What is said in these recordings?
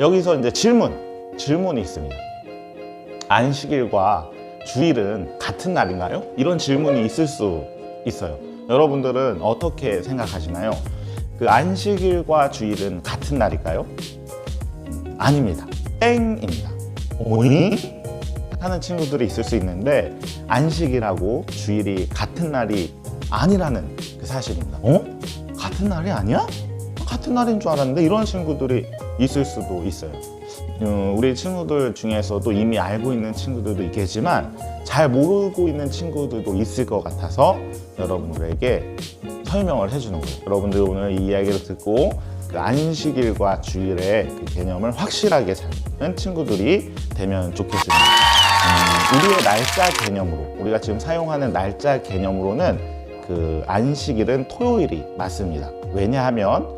여기서 이제 질문, 질문이 있습니다. 안식일과 주일은 같은 날인가요? 이런 질문이 있을 수 있어요. 여러분들은 어떻게 생각하시나요? 그 안식일과 주일은 같은 날일까요? 음, 아닙니다. 땡입니다. 오니? 하는 친구들이 있을 수 있는데 안식일하고 주일이 같은 날이 아니라는 그 사실입니다. 어? 같은 날이 아니야? 같은 날인 줄 알았는데 이런 친구들이 있을 수도 있어요. 음, 우리 친구들 중에서도 이미 알고 있는 친구들도 있겠지만 잘 모르고 있는 친구들도 있을 것 같아서 여러분들에게 설명을 해주는 거예요. 여러분들 오늘 이 이야기를 듣고 그 안식일과 주일의 그 개념을 확실하게 잡는 친구들이 되면 좋겠습니다. 음, 우리의 날짜 개념으로 우리가 지금 사용하는 날짜 개념으로는 그 안식일은 토요일이 맞습니다. 왜냐하면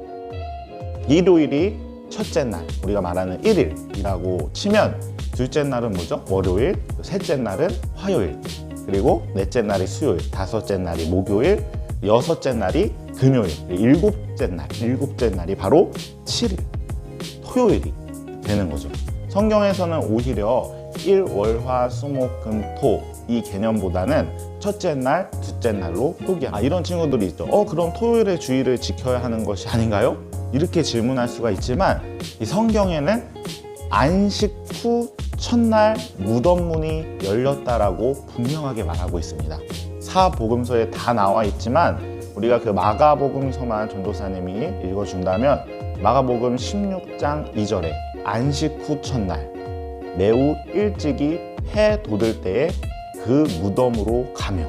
일요일이 첫째 날 우리가 말하는 일일이라고 치면 둘째 날은 뭐죠? 월요일, 셋째 날은 화요일, 그리고 넷째 날이 수요일, 다섯째 날이 목요일, 여섯째 날이 금요일, 일곱째 날, 일곱째 날이 바로 7일, 토요일이 되는 거죠. 성경에서는 오히려 일, 월, 화, 수, 목, 금, 토 이 개념보다는 첫째 날, 둘째 날로 표기합니다. 아, 이런 친구들이 있죠. 어, 그럼 토요일에 주일을 지켜야 하는 것이 아닌가요? 이렇게 질문할 수가 있지만 이 성경에는 안식 후 첫날 무덤문이 열렸다라고 분명하게 말하고 있습니다. 사복음서에 다 나와 있지만 우리가 그 마가복음서만 전도사님이 읽어준다면 마가복음 16장 2절에 안식 후 첫날 매우 일찍이 해 돋을 때에 그 무덤으로 가며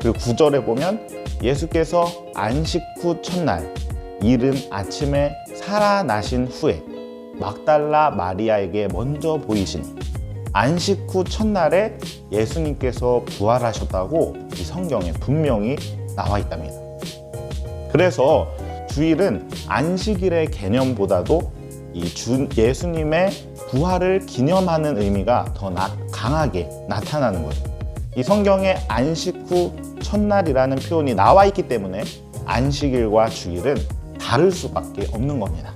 그리고 9절에 보면 예수께서 안식 후 첫날 이른 아침에 살아나신 후에 막달라 마리아에게 먼저 보이시니 안식 후 첫날에 예수님께서 부활하셨다고 이 성경에 분명히 나와 있답니다. 그래서 주일은 안식일의 개념보다도 이 주, 예수님의 부활을 기념하는 의미가 더 나- 강하게 나타나는 거예요. 이 성경에 안식 후 첫날이라는 표현이 나와 있기 때문에 안식일과 주일은 다를 수밖에 없는 겁니다.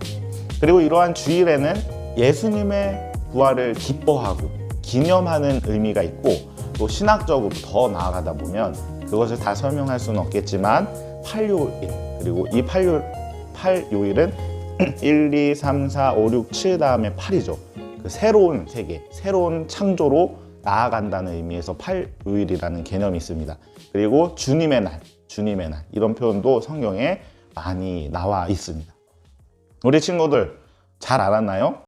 그리고 이러한 주일에는 예수님의 부활을 기뻐하고 기념하는 의미가 있고 또 신학적으로 더 나아가다 보면 그것을 다 설명할 수는 없겠지만 팔요일 그리고 이 팔요 팔요일은 1, 2, 3, 4, 5, 6, 7 다음에 8이죠. 그 새로운 세계, 새로운 창조로 나아간다는 의미에서 팔요일이라는 개념이 있습니다. 그리고 주님의 날, 주님의 날 이런 표현도 성경에 많이 나와 있습니다. 우리 친구들 잘 알았나요?